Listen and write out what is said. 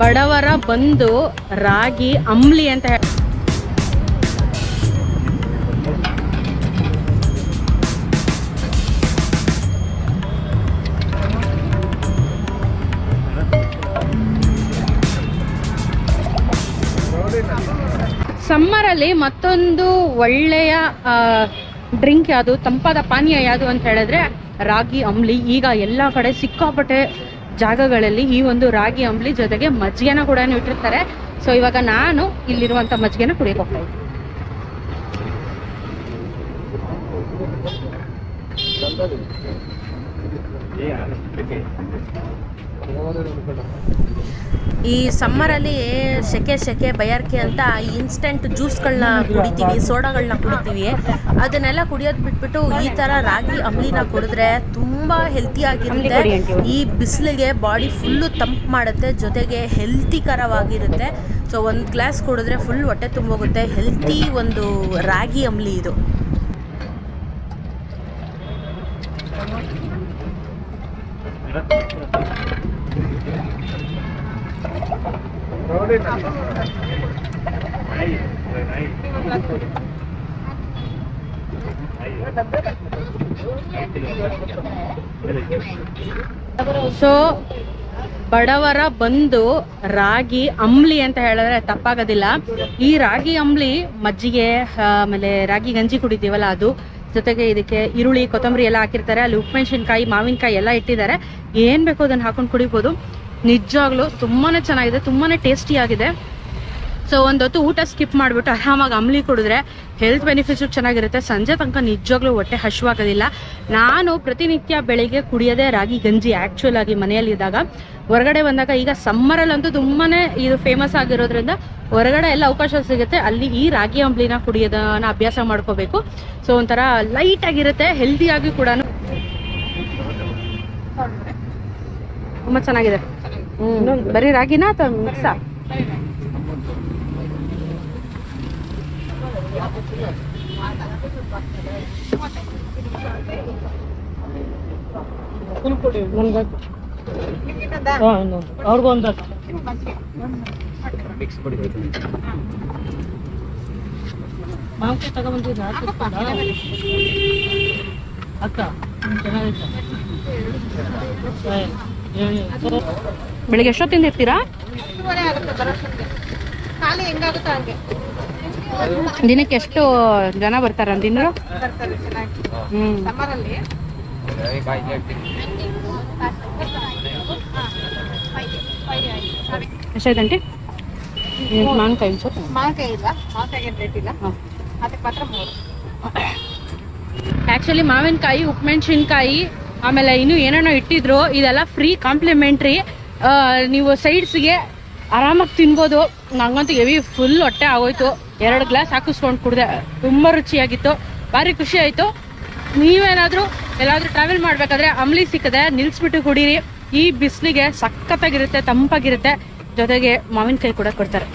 ಬಡವರ ಬಂದು ರಾಗಿ, ಅಂಬ್ಲಿ ಅಂತ ಸಮ್ಮರಲ್ಲಿ ಮತ್ತೊಂದು ಒಳ್ಳೆಯ ಡ್ರಿಂಕ್ ಯಾವುದು? ತಂಪಾದ ಪಾನೀಯ ಯಾವುದು ಅಂತ ಹೇಳಿದ್ರೆ ರಾಗಿ, ಅಂಬ್ಲಿ. ಈಗ ಎಲ್ಲ ಕಡೆ ಸಿಕ್ಕಾಪಟ್ಟೆ ಜಾಗಗಳಲ್ಲಿ ಈ ಒಂದು ರಾಗಿ ಅಂಬ್ಲಿ ಜೊತೆಗೆ ಮಜ್ಜಿಗೆನ ಕೂಡ ಇಟ್ಟಿರ್ತಾರೆ. ಸೊ ಇವಾಗ ನಾನು ಇಲ್ಲಿರುವಂತ ಮಜ್ಜಿಗೆನ ಕುಡಿಯಕ್ಕೆ ಹೋಗ್ತಾ ಇದ್ದೀನಿ. ಈ ಸಮ್ಮರಲ್ಲಿ ಸೆಕೆ ಸೆಕೆ ಬಯಾರಿಕೆ ಅಂತ ಇನ್ಸ್ಟೆಂಟ್ ಜ್ಯೂಸ್ಗಳನ್ನ ಕುಡಿತೀವಿ ಸೋಡಾಗಳನ್ನ ಕುಡಿತೀವಿ. ಅದನ್ನೆಲ್ಲ ಕುಡಿಯೋದು ಬಿಟ್ಬಿಟ್ಟು ಈ ಥರ ರಾಗಿ ಅಂಬ್ಲಿನ ಕುಡಿದ್ರೆ ತುಂಬ ಹೆಲ್ತಿಯಾಗಿರುತ್ತೆ. ಈ ಬಿಸಿಲಿಗೆ ಬಾಡಿ ಫುಲ್ಲು ತಂಪು ಮಾಡುತ್ತೆ, ಜೊತೆಗೆ ಹೆಲ್ತಿಕರವಾಗಿರುತ್ತೆ ಸೊ ಒಂದು ಗ್ಲಾಸ್ ಕುಡಿದ್ರೆ ಫುಲ್ ಹೊಟ್ಟೆ ತುಂಬೋಗುತ್ತೆ. ಹೆಲ್ತಿ ಒಂದು ರಾಗಿ ಅಂಬ್ಲಿ ಇದು. ಸೊ ಬಡವರ ಬಂದು ರಾಗಿ ಅಂಬ್ಲಿ ಅಂತ ಹೇಳಿದ್ರೆ ತಪ್ಪಾಗೋದಿಲ್ಲ. ಈ ರಾಗಿ ಅಂಬ್ಲಿ ಮಜ್ಜಿಗೆ ಆಮೇಲೆ ರಾಗಿ ಗಂಜಿ ಕುಡಿತೀವಲ್ಲ ಅದು ಜೊತೆಗೆ ಇದಕ್ಕೆ ಈರುಳ್ಳಿ, ಕೊತ್ತಂಬರಿ ಎಲ್ಲ ಹಾಕಿರ್ತಾರೆ. ಅಲ್ಲಿ ಉಪ್ಪುಮೆಣಸಿನ್ಕಾಯಿ ಮಾವಿನಕಾಯಿ ಎಲ್ಲ ಇಟ್ಟಿದ್ದಾರೆ. ಏನ್ ಬೇಕೋ ಅದನ್ನ ಹಾಕೊಂಡು ಕುಡಿಬೋದು. ನಿಜವಾಗ್ಲೂ ತುಂಬಾನೇ ಚೆನ್ನಾಗಿದೆ, ತುಂಬಾನೇ ಟೇಸ್ಟಿ ಆಗಿದೆ. ಸೊ ಒಂದೊತ್ತು ಊಟ ಸ್ಕಿಪ್ ಮಾಡಿಬಿಟ್ಟು ಆರಾಮಾಗಿ ಅಂಬ್ಲಿ ಕುಡಿದ್ರೆ ಹೆಲ್ತ್ ಬೆನಿಫಿಟ್ಸು ಚೆನ್ನಾಗಿರುತ್ತೆ. ಸಂಜೆ ತನಕ ನಿಜವಾಗ್ಲೂ ಹೊಟ್ಟೆ ಹಶ್ವಾಗೋದಿಲ್ಲ. ನಾನು ಪ್ರತಿನಿತ್ಯ ಬೆಳಿಗ್ಗೆ ಕುಡಿಯೋದೇ ರಾಗಿ, ಗಂಜಿ ಆ್ಯಕ್ಚುಲ್ ಆಗಿ ಮನೆಯಲ್ಲಿದ್ದಾಗ ಹೊರಗಡೆ ಬಂದಾಗ ಈಗ ಸಮ್ಮರಲ್ಲಂತೂ ತುಂಬಾ ಇದು ಫೇಮಸ್ ಆಗಿರೋದ್ರಿಂದ ಹೊರಗಡೆ ಎಲ್ಲ ಅವಕಾಶ ಸಿಗುತ್ತೆ. ಅಲ್ಲಿ ಈ ರಾಗಿ ಅಂಬ್ಲಿನ ಕುಡಿಯೋದನ್ನ ಅಭ್ಯಾಸ ಮಾಡ್ಕೋಬೇಕು. ಸೊ ಒಂಥರ ಲೈಟ್ ಆಗಿರುತ್ತೆ ಹೆಲ್ದಿಯಾಗಿ ಕೂಡ ತುಂಬ ಚೆನ್ನಾಗಿದೆ. ಹ್ಞೂ ಬರೀ ರಾಗಿನಾ ಅಥವಾ ಮಿಕ್ಸಾ ಚೆನ್ನಾಗೈತೆ ಹೇಳಿ ಬೆಳಿಗ್ಗೆ ಎಷ್ಟೊತ್ತಿಂದ ಇರ್ತೀರಾ? ಖಾಲಿ ಹೆಂಗಾಗುತ್ತಾ ಹಂಗೆ. ದಿನಕ್ಕೆ ಎಷ್ಟು ಜನ ಬರ್ತಾರ ಚೆನ್ನಾಗಿ ಹ್ಮ್. ಮಾವಿನಕಾಯಿ ಮಾವಿನಕಾಯಿ ಇಲ್ಲ ಮಾವಿನಕಾಯಿ ರೇಟ್ ಇಲ್ಲ. ಅದಕ್ಕೆ ಮಾತ್ರ ಮೂರು. ಆ್ಯಕ್ಚುಲಿ ಮಾವಿನಕಾಯಿ ಉಪ್ಮೆಣ್ಸಿನ್ಕಾಯಿ ಆಮೇಲೆ ಇನ್ನೂ ಏನೇನೋ ಇಟ್ಟಿದ್ರು ಇದೆಲ್ಲ ಫ್ರೀ ಕಾಂಪ್ಲಿಮೆಂಟ್ರಿ ನೀವು ಸೈಡ್ಸ್ಗೆ ಆರಾಮಾಗಿ ತಿನ್ಬೋದು. ನಂಗಂತೂ ಹೆವಿ ಫುಲ್ ಹೊಟ್ಟೆ ಆಗೋಯ್ತು. ಎರಡು ಗ್ಲಾಸ್ ಹಾಕಿಸ್ಕೊಂಡು ಕುಡಿದೆ. ತುಂಬ ರುಚಿಯಾಗಿತ್ತು. ಭಾರಿ ಖುಷಿ ಆಯಿತು. ನೀವೇನಾದರೂ ಎಲ್ಲಾದರೂ ಟ್ರಾವೆಲ್ ಮಾಡಬೇಕಾದ್ರೆ ಅಮ್ಲಿ ಸಿಕ್ಕದೆ ನಿಲ್ಲಿಸ್ಬಿಟ್ಟು ಕುಡೀರಿ. ಈ ಬಿಸಿಲಿಗೆ ಸಖತ್ತಾಗಿರುತ್ತೆ, ತಂಪಾಗಿರುತ್ತೆ. ಜೊತೆಗೆ ಮಾವಿನಕಾಯಿ ಕೂಡ ಕೊಡ್ತಾರೆ.